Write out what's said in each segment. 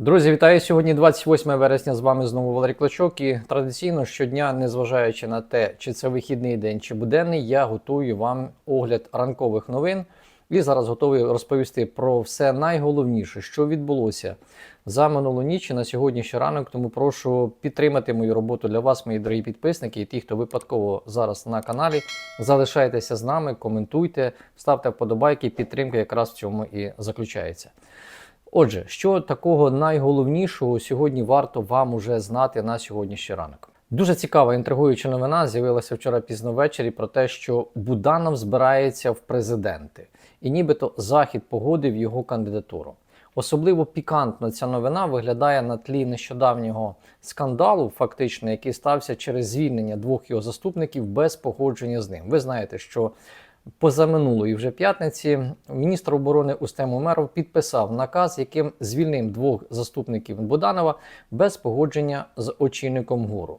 Друзі, вітаю сьогодні 28 вересня. З вами знову Валерій Клочок. І традиційно щодня, незважаючи на те, чи це вихідний день, чи буденний, я готую вам огляд ранкових новин. І зараз готовий розповісти про все найголовніше, що відбулося за минулу ніч і на сьогоднішній ранок. Тому прошу підтримати мою роботу для вас, мої дорогі підписники, і ті, хто випадково зараз на каналі. Залишайтеся з нами, коментуйте, ставте вподобайки. Підтримка якраз в цьому і заключається. Отже, що такого найголовнішого сьогодні варто вам уже знати на сьогоднішній ранок? Дуже цікава інтригуюча новина з'явилася вчора пізно ввечері про те, що Буданов збирається в президенти, і нібито Захід погодив його кандидатуру. Особливо пікантно ця новина виглядає на тлі нещодавнього скандалу, фактично, який стався через звільнення двох його заступників без погодження з ним. Ви знаєте, що позаминулої вже п'ятниці міністр оборони Устем Умеров підписав наказ, яким звільнив двох заступників Буданова без погодження з очільником ГУРу.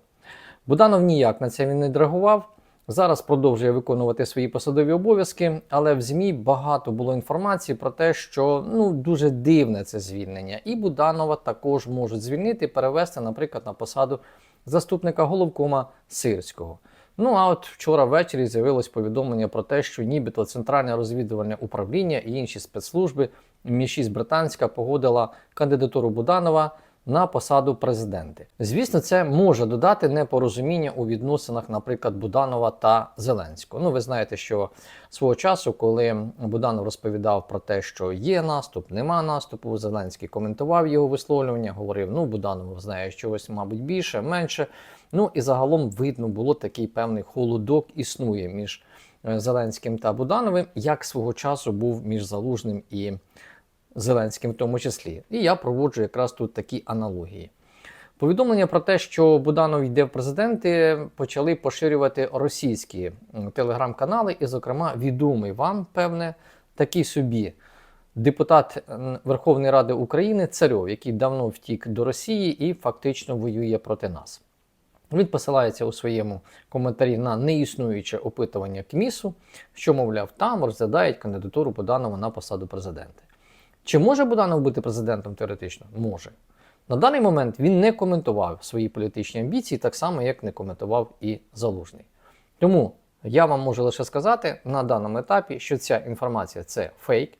Буданов ніяк на це він не реагував. Зараз продовжує виконувати свої посадові обов'язки, але в ЗМІ багато було інформації про те, що ну дуже дивне це звільнення, і Буданова також можуть звільнити, перевести, наприклад, на посаду заступника головкома Сирського. Ну а от вчора ввечері з'явилось повідомлення про те, що нібито Центральне розвідувальне управління і інші спецслужби Мі-6 Британська погодила кандидатуру Буданова на посаду президента. Звісно, це може додати непорозуміння у відносинах, наприклад, Буданова та Зеленського. Ну, ви знаєте, що свого часу, коли Буданов розповідав про те, що є наступ, нема наступу, Зеленський коментував його висловлювання, говорив: ну, Буданов знає чогось, мабуть, більше, менше. Ну і загалом видно було такий певний холодок існує між е, Зеленським та Будановим, як свого часу був між Залужним і Зеленським, в тому числі. І я проводжу якраз тут такі аналогії. Повідомлення про те, що Буданов йде в президенти, почали поширювати російські телеграм-канали, і, зокрема, відомий вам, певне, такий собі депутат Верховної Ради України Царьов, який давно втік до Росії і фактично воює проти нас. Він посилається у своєму коментарі на неіснуюче опитування КМІСу, що, мовляв, там розглядають кандидатуру Буданова на посаду президента. Чи може Буданов бути президентом теоретично? Може. На даний момент він не коментував свої політичні амбіції, так само, як не коментував і Залужний. Тому я вам можу лише сказати на даному етапі, що ця інформація це фейк,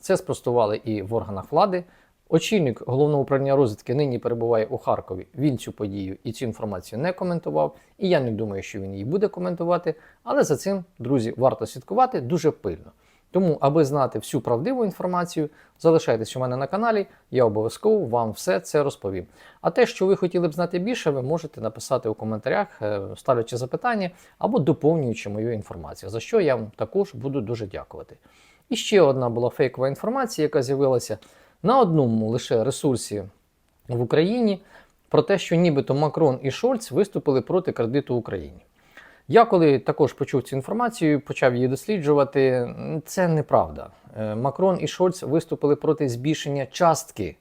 це спростували і в органах влади. Очільник головного управління розвідки нині перебуває у Харкові. Він цю подію і цю інформацію не коментував. І я не думаю, що він її буде коментувати. Але за цим, друзі, варто слідкувати дуже пильно. Тому, аби знати всю правдиву інформацію, залишайтесь у мене на каналі, я обов'язково вам все це розповім. А те, що ви хотіли б знати більше, ви можете написати у коментарях, е, ставлячи запитання або доповнюючи мою інформацію, за що я вам також буду дуже дякувати. І ще одна була фейкова інформація, яка з'явилася на одному лише ресурсі в Україні про те, що нібито Макрон і Шольц виступили проти кредиту Україні. Я коли також почув цю інформацію, почав її досліджувати. Це неправда. Е, Макрон і Шольц виступили проти збільшення частки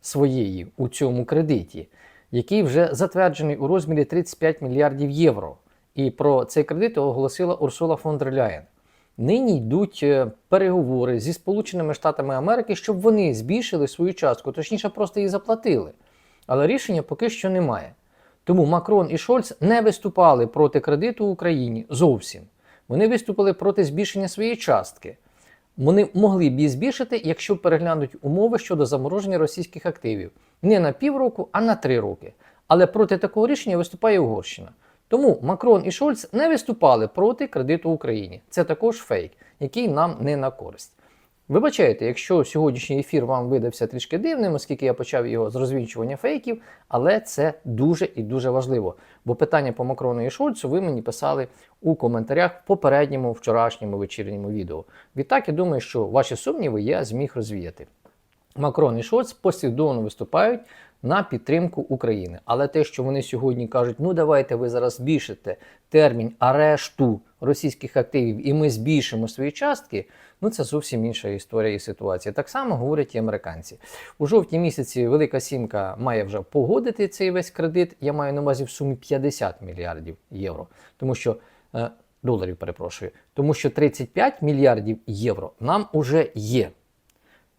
своєї у цьому кредиті, який вже затверджений у розмірі 35 мільярдів євро. І про цей кредит оголосила Урсула фон дер Ляєн. Нині йдуть е, переговори зі Сполученими Штатами Америки, щоб вони збільшили свою частку, точніше, просто її заплатили. Але рішення поки що немає. Тому Макрон і Шольц не виступали проти кредиту Україні зовсім. Вони виступили проти збільшення своєї частки. Вони могли б її збільшити, якщо переглянуть умови щодо замороження російських активів не на півроку, а на три роки. Але проти такого рішення виступає Угорщина. Тому Макрон і Шольц не виступали проти кредиту Україні. Це також фейк, який нам не на користь. Вибачайте, якщо сьогоднішній ефір вам видався трішки дивним, оскільки я почав його з розвінчування фейків, але це дуже і дуже важливо. Бо питання по Макрону і Шольцу ви мені писали у коментарях в попередньому вчорашньому вечірньому відео. Відтак я думаю, що ваші сумніви я зміг розвіяти. Макрон і Шольц послідовно виступають на підтримку України. Але те, що вони сьогодні кажуть, ну давайте ви зараз збільшите термін арешту російських активів, і ми збільшимо свої частки. Ну це зовсім інша історія і ситуація. Так само говорять і американці. У жовтні місяці Велика Сімка має вже погодити цей весь кредит. Я маю на увазі в сумі 50 мільярдів євро, тому що. Е, доларів перепрошую, тому що 35 мільярдів євро нам уже є.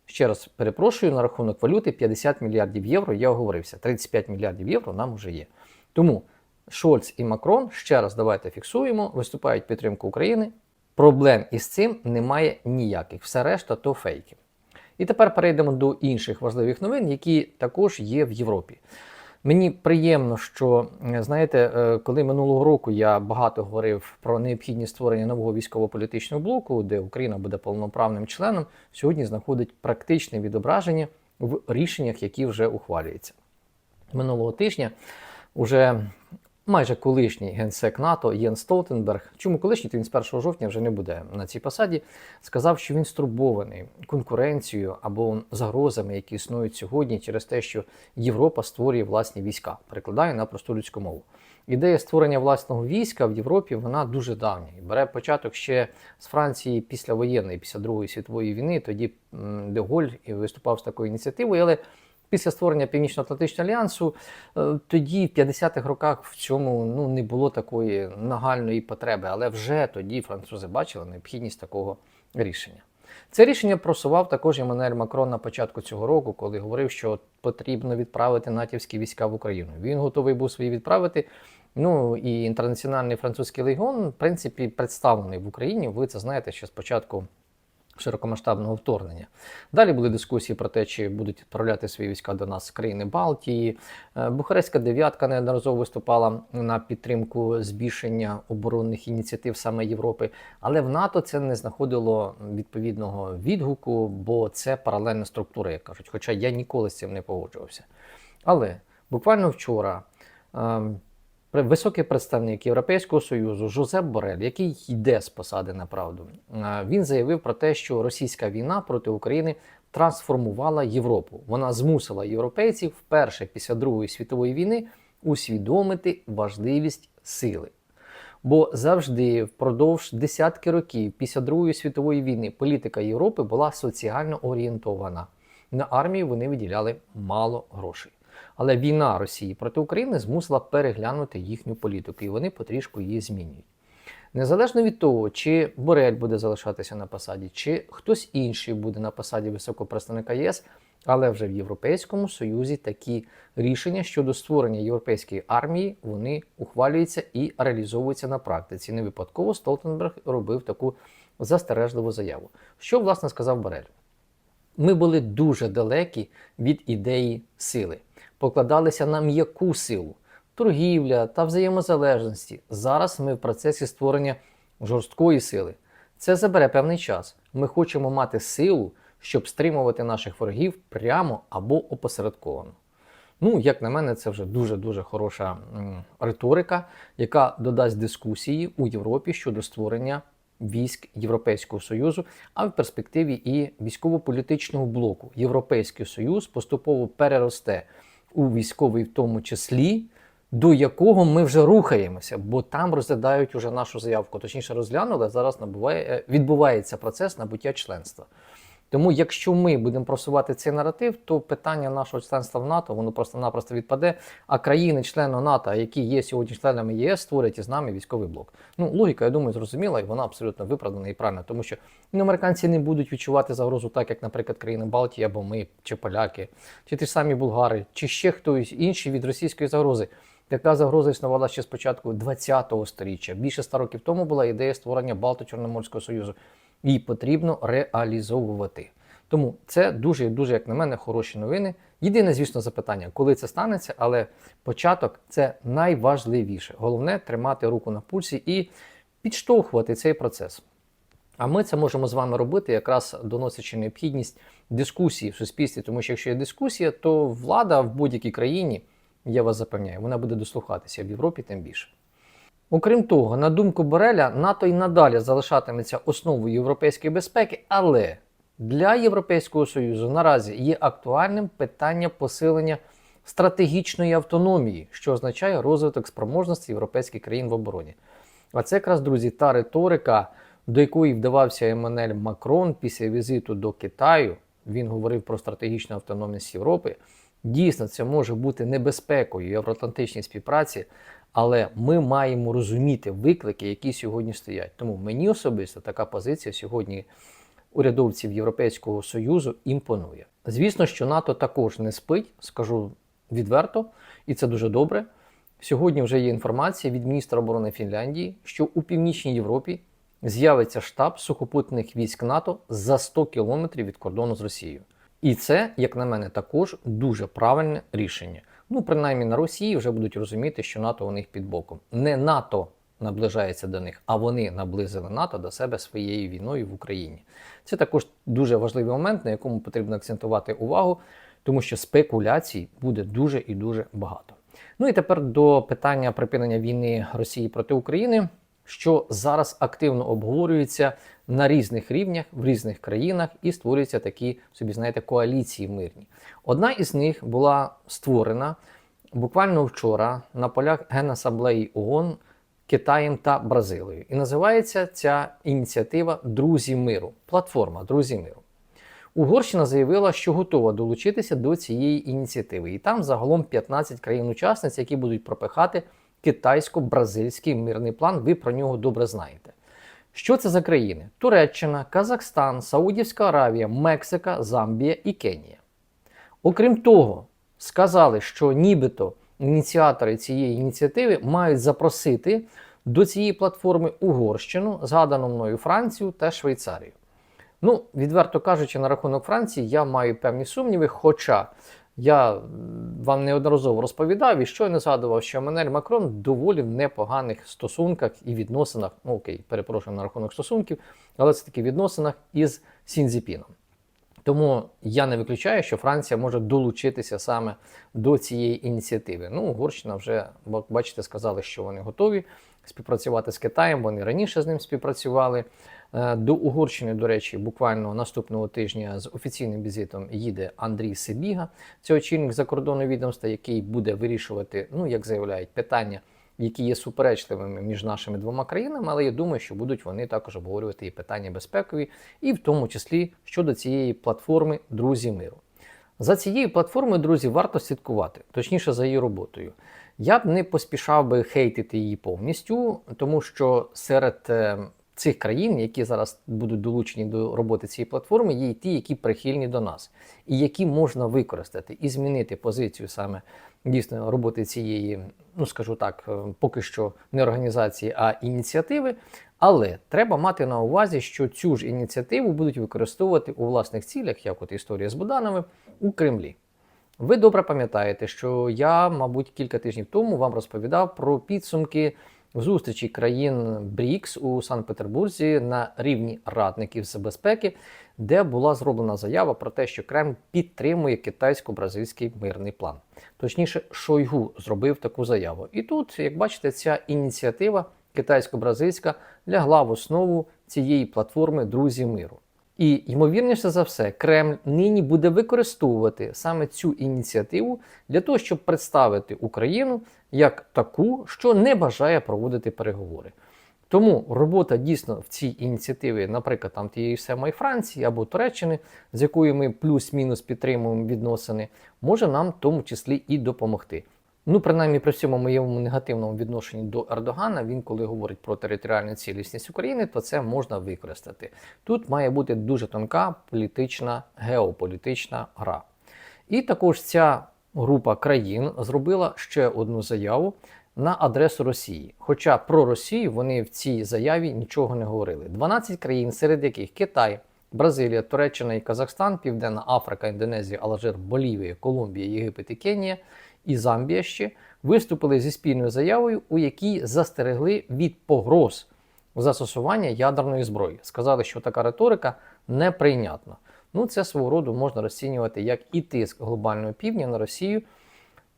Ще раз перепрошую на рахунок валюти 50 мільярдів євро. Я оговорився. 35 мільярдів євро нам вже є. Тому Шольц і Макрон ще раз давайте фіксуємо, виступають підтримку України. Проблем із цим немає ніяких. Все решта то фейки. І тепер перейдемо до інших важливих новин, які також є в Європі. Мені приємно, що е, знаєте, е, коли минулого року я багато говорив про необхідність створення нового військово-політичного блоку, де Україна буде повноправним членом, сьогодні знаходить практичне відображення в рішеннях, які вже ухвалюються. Минулого тижня уже майже колишній генсек НАТО Єн Столтенберг, чому колишній, то він з 1 жовтня вже не буде на цій посаді, сказав, що він стурбований конкуренцією або загрозами, які існують сьогодні, через те, що Європа створює власні війська. Перекладаю на просту людську мову. Ідея створення власного війська в Європі вона дуже давня і бере початок ще з Франції післявоєнної, після Другої світової війни. Тоді Деголь виступав з такою ініціативою, але Після створення Північно-Атлантичного альянсу, е, тоді, в 50-х роках, в цьому ну, не було такої нагальної потреби, але вже тоді французи бачили необхідність такого рішення. Це рішення просував також Еммануель Макрон на початку цього року, коли говорив, що потрібно відправити натівські війська в Україну. Він готовий був свої відправити. Ну і інтернаціональний французький легіон, в принципі, представлений в Україні. Ви це знаєте ще спочатку широкомасштабного вторгнення. Далі були дискусії про те, чи будуть відправляти свої війська до нас з країни Балтії. Е, Бухарестська дев'ятка неодноразово виступала на підтримку збільшення оборонних ініціатив саме Європи. Але в НАТО це не знаходило відповідного відгуку, бо це паралельна структура, як кажуть. Хоча я ніколи з цим не погоджувався. Але буквально вчора. Високий представник Європейського союзу Жозеп Борель, який йде з посади на правду, е, він заявив про те, що російська війна проти України трансформувала Європу. Вона змусила європейців вперше після Другої світової війни усвідомити важливість сили. Бо завжди впродовж десятки років після Другої світової війни політика Європи була соціально орієнтована. На армію вони виділяли мало грошей. Але війна Росії проти України змусила переглянути їхню політику, і вони потрішку її змінюють. Незалежно від того, чи Борель буде залишатися на посаді, чи хтось інший буде на посаді високого представника ЄС, але вже в Європейському Союзі такі рішення щодо створення європейської армії вони ухвалюються і реалізовуються на практиці. Не випадково Столтенберг робив таку застережливу заяву. Що власне сказав Борель? Ми були дуже далекі від ідеї сили покладалися на м'яку силу, торгівля та взаємозалежності. Зараз ми в процесі створення жорсткої сили. Це забере певний час. Ми хочемо мати силу, щоб стримувати наших ворогів прямо або опосередковано. Ну, як на мене, це вже дуже-дуже хороша риторика, яка додасть дискусії у Європі щодо створення військ Європейського Союзу, а в перспективі і військово-політичного блоку. Європейський Союз поступово переросте у військовий, в тому числі, до якого ми вже рухаємося, бо там розглядають уже нашу заявку. Точніше, розглянули, зараз набуває, е, відбувається процес набуття членства. Тому, якщо ми будемо просувати цей наратив, то питання нашого членства в НАТО воно просто-напросто відпаде. А країни-члени НАТО, які є сьогодні членами ЄС, створять із нами військовий блок. Ну, логіка, я думаю, зрозуміла, і вона абсолютно виправдана і правильна, тому що ну, американці не будуть відчувати загрозу, так як, наприклад, країни Балтії або ми, чи поляки, чи ті ж самі булгари, чи ще хтось інший від російської загрози. Така загроза існувала ще з початку ХХ століття. Більше ста років тому була ідея створення Балто-Чорноморського союзу її потрібно реалізовувати. Тому це дуже дуже, як на мене, хороші новини. Єдине, звісно, запитання, коли це станеться, але початок це найважливіше. Головне тримати руку на пульсі і підштовхувати цей процес. А ми це можемо з вами робити, якраз доносячи необхідність дискусії в суспільстві, тому що якщо є дискусія, то влада в будь-якій країні, я вас запевняю, вона буде дослухатися в Європі тим більше. Окрім того, на думку Бореля, НАТО і надалі залишатиметься основою європейської безпеки, але для Європейського Союзу наразі є актуальним питання посилення стратегічної автономії, що означає розвиток спроможності європейських країн в обороні. А це якраз, друзі, та риторика, до якої вдавався Еммануель Макрон після візиту до Китаю. Він говорив про стратегічну автономність Європи. Дійсно, це може бути небезпекою євроатлантичній співпраці, але ми маємо розуміти виклики, які сьогодні стоять. Тому мені особисто така позиція сьогодні урядовців Європейського Союзу імпонує. Звісно, що НАТО також не спить, скажу відверто, і це дуже добре. Сьогодні вже є інформація від міністра оборони Фінляндії, що у північній Європі з'явиться штаб сухопутних військ НАТО за 100 кілометрів від кордону з Росією. І це, як на мене, також дуже правильне рішення. Ну, принаймні на Росії вже будуть розуміти, що НАТО у них під боком. Не НАТО наближається до них, а вони наблизили НАТО до себе своєю війною в Україні. Це також дуже важливий момент, на якому потрібно акцентувати увагу, тому що спекуляцій буде дуже і дуже багато. Ну і тепер до питання припинення війни Росії проти України, що зараз активно обговорюється на різних рівнях в різних країнах і створюються такі собі, знаєте, коаліції мирні. Одна із них була створена буквально вчора на полях Генасамблеї ООН Китаєм та Бразилією. І називається ця ініціатива Друзі миру. Платформа Друзі миру. Угорщина заявила, що готова долучитися до цієї ініціативи. І там загалом 15 країн-учасниць, які будуть пропихати китайсько-бразильський мирний план. Ви про нього добре знаєте. Що це за країни? Туреччина, Казахстан, Саудівська Аравія, Мексика, Замбія і Кенія. Окрім того, сказали, що нібито ініціатори цієї ініціативи мають запросити до цієї платформи Угорщину, згадану мною Францію та Швейцарію. Ну, відверто кажучи, на рахунок Франції я маю певні сумніви, хоча я вам неодноразово розповідав і щойно згадував, що Еммануель Макрон доволі в непоганих стосунках і відносинах, ну окей, перепрошую на рахунок стосунків, але це таки відносинах із Сінзіпіном. Тому я не виключаю, що Франція може долучитися саме до цієї ініціативи. Ну, Угорщина вже, бачите, сказали, що вони готові співпрацювати з Китаєм. Вони раніше з ним співпрацювали. Е, До Угорщини, до речі, буквально наступного тижня з офіційним візитом їде Андрій Сибіга, це очільник закордонного відомства, який буде вирішувати, ну як заявляють, питання, які є суперечливими між нашими двома країнами. Але я думаю, що будуть вони також обговорювати і питання безпекові, і в тому числі щодо цієї платформи Друзі миру. За цією платформою, друзі, варто слідкувати, точніше за її роботою. Я б не поспішав би хейтити її повністю, тому що серед е, цих країн, які зараз будуть долучені до роботи цієї платформи, є й ті, які прихильні до нас, і які можна використати і змінити позицію саме дійсно роботи цієї, ну скажу так, е, поки що не організації, а ініціативи. Але треба мати на увазі, що цю ж ініціативу будуть використовувати у власних цілях, як от історія з Будановим, у Кремлі. Ви добре пам'ятаєте, що я, мабуть, кілька тижнів тому вам розповідав про підсумки зустрічі країн БРІКС у Санкт-Петербурзі на рівні радників з безпеки, де була зроблена заява про те, що Кремль підтримує китайсько-бразильський мирний план. Точніше, Шойгу зробив таку заяву. І тут, як бачите, ця ініціатива китайсько-бразильська лягла в основу цієї платформи Друзі миру. І ймовірніше за все, Кремль нині буде використовувати саме цю ініціативу для того, щоб представити Україну як таку, що не бажає проводити переговори. Тому робота дійсно в цій ініціативі, наприклад, там тієї самої Франції або Туреччини, з якою ми плюс-мінус підтримуємо відносини, може нам в тому числі і допомогти. Ну, принаймні, при всьому моєму негативному відношенні до Ердогана, він, коли говорить про територіальну цілісність України, то це можна використати. Тут має бути дуже тонка політична, геополітична гра. І також ця група країн зробила ще одну заяву на адресу Росії. Хоча про Росію вони в цій заяві нічого не говорили. 12 країн, серед яких Китай, Бразилія, Туреччина і Казахстан, Південна Африка, Індонезія, Алжир, Болівія, Колумбія, Єгипет і Кенія і Замбія ще виступили зі спільною заявою, у якій застерегли від погроз застосування ядерної зброї. Сказали, що така риторика неприйнятна. Ну, це свого роду можна розцінювати як і тиск глобального півдня на Росію,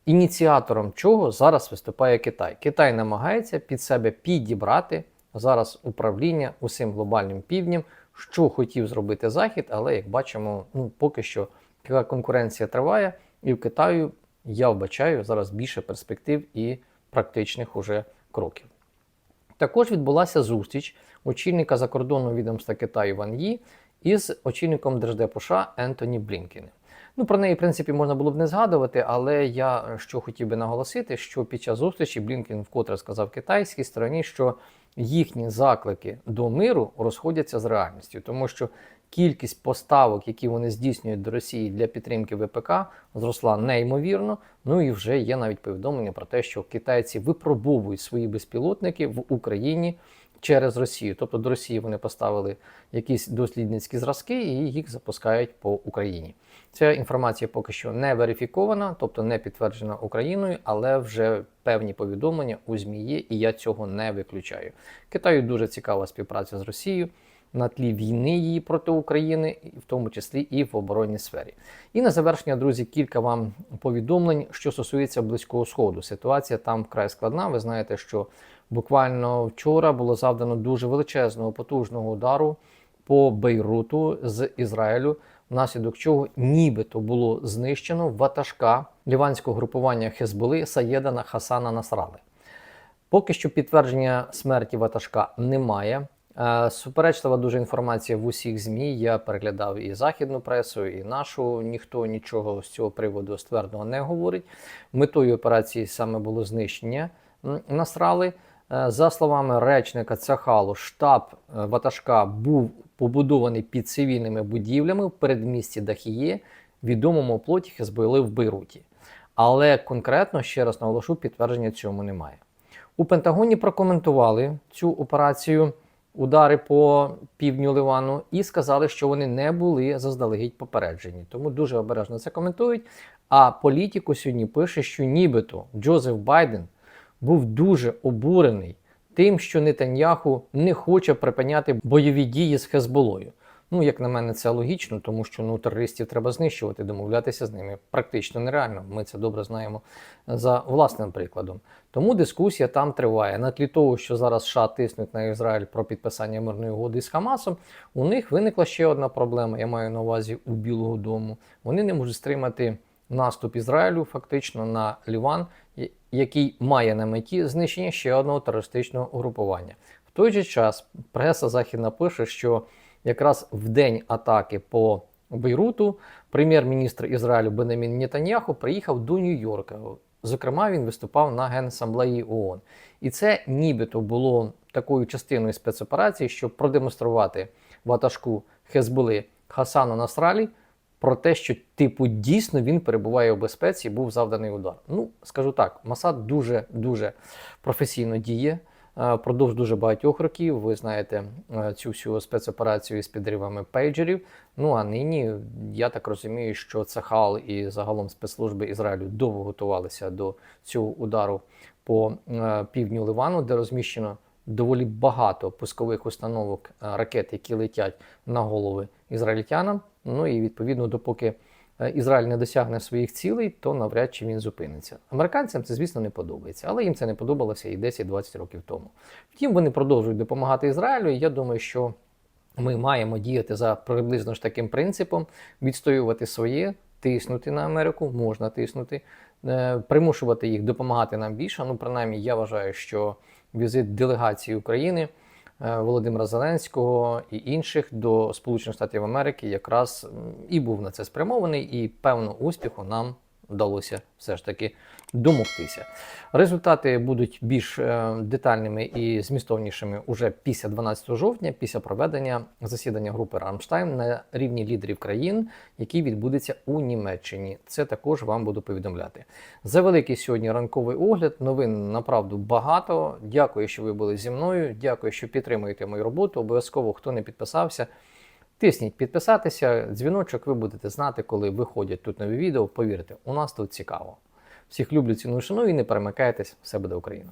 ініціатором чого зараз виступає Китай. Китай намагається під себе підібрати зараз управління усім глобальним півднем, що хотів зробити Захід, але як бачимо, ну поки що така конкуренція триває, і в Китаю я вбачаю зараз більше перспектив і практичних уже кроків. Також відбулася зустріч очільника закордонного відомства Китаю Ван Ї із очільником Держдепу США Ентоні Блінкіним. Ну, про неї, в принципі, можна було б не згадувати, але я що хотів би наголосити, що під час зустрічі Блінкін вкотре сказав китайській стороні, що їхні заклики до миру розходяться з реальністю, тому що Кількість поставок, які вони здійснюють до Росії для підтримки ВПК, зросла неймовірно. Ну і вже є навіть повідомлення про те, що китайці випробовують свої безпілотники в Україні через Росію. Тобто до Росії вони поставили якісь дослідницькі зразки і їх запускають по Україні. Ця інформація поки що не верифікована, тобто не підтверджена Україною, але вже певні повідомлення у ЗМІ є, і я цього не виключаю. Китаю дуже цікава співпраця з Росією на тлі війни її проти України, в тому числі і в оборонній сфері. І на завершення, друзі, кілька вам повідомлень, що стосується близького сходу. Ситуація там вкрай складна. Ви знаєте, що буквально вчора було завдано дуже величезного потужного удару по Бейруту з Ізраїлю, внаслідок чого нібито було знищено ватажка ліванського групування Хезболи Саєдана Хасана Насрали. Поки що підтвердження смерті ватажка немає. Е, Суперечлива дуже інформація в усіх ЗМІ. Я переглядав і західну пресу, і нашу. Ніхто нічого з цього приводу ствердного не говорить. Метою операції саме було знищення Насрали. Е, За словами речника Цахалу, штаб е, ватажка був побудований під цивільними будівлями в передмісті Дахіє, відомому плоті Хезбойли в Бейруті. Але конкретно, ще раз наголошу, підтвердження цьому немає. У Пентагоні прокоментували цю операцію удари по півдню Ливану і сказали, що вони не були заздалегідь попереджені. Тому дуже обережно це коментують. А політику сьогодні пише, що нібито Джозеф Байден був дуже обурений тим, що Нетаньяху не хоче припиняти бойові дії з Хезболою. Ну, як на мене, це логічно, тому що ну, терористів треба знищувати, домовлятися з ними практично нереально. Ми це добре знаємо за власним прикладом. Тому дискусія там триває. На тлі того, що зараз США тиснуть на Ізраїль про підписання мирної угоди з Хамасом, у них виникла ще одна проблема. Я маю на увазі у Білого Дому. Вони не можуть стримати наступ Ізраїлю фактично на Ліван, який має на меті знищення ще одного терористичного угрупування. В той же час преса західна пише, що якраз в день атаки по Бейруту прем'єр-міністр Ізраїлю Бенемін Нетаньяху приїхав до Нью-Йорка. Зокрема, він виступав на Генасамблеї ООН. І це нібито було такою частиною спецоперації, щоб продемонструвати ватажку Хезболи Хасану Насралі про те, що типу дійсно він перебуває у безпеці, був завданий удар. Ну, скажу так, Масад дуже дуже професійно діє. е, Впродовж дуже багатьох років ви знаєте е, цю всю спецоперацію з підривами пейджерів. Ну а нині я так розумію, що Цахал і загалом спецслужби Ізраїлю довго готувалися до цього удару по е, півдню Ливану, де розміщено доволі багато пускових установок е, ракет, які летять на голови ізраїльтянам. Ну і відповідно, допоки е, Ізраїль не досягне своїх цілей, то навряд чи він зупиниться. Американцям це, звісно, не подобається, але їм це не подобалося і 10-20 років тому. Втім, вони продовжують допомагати Ізраїлю. І я думаю, що ми маємо діяти за приблизно ж таким принципом, відстоювати своє, тиснути на Америку, можна тиснути, е, примушувати їх допомагати нам більше. Ну, принаймні, я вважаю, що візит делегації України. е, Володимира Зеленського і інших до Сполучених Штатів Америки якраз і був на це спрямований, і певно успіху нам вдалося все ж таки домогтися. Результати будуть більш е, детальними і змістовнішими уже після 12 жовтня, після проведення засідання групи Рамштайн на рівні лідерів країн, який відбудеться у Німеччині. Це також вам буду повідомляти. За великий сьогодні ранковий огляд. Новин направду багато. Дякую, що ви були зі мною. Дякую, що підтримуєте мою роботу. Обов'язково, хто не підписався. Тисніть підписатися, дзвіночок, ви будете знати, коли виходять тут нові відео. Повірте, у нас тут цікаво. Всіх люблю, ціную, шаную і не перемикайтесь, все буде Україна.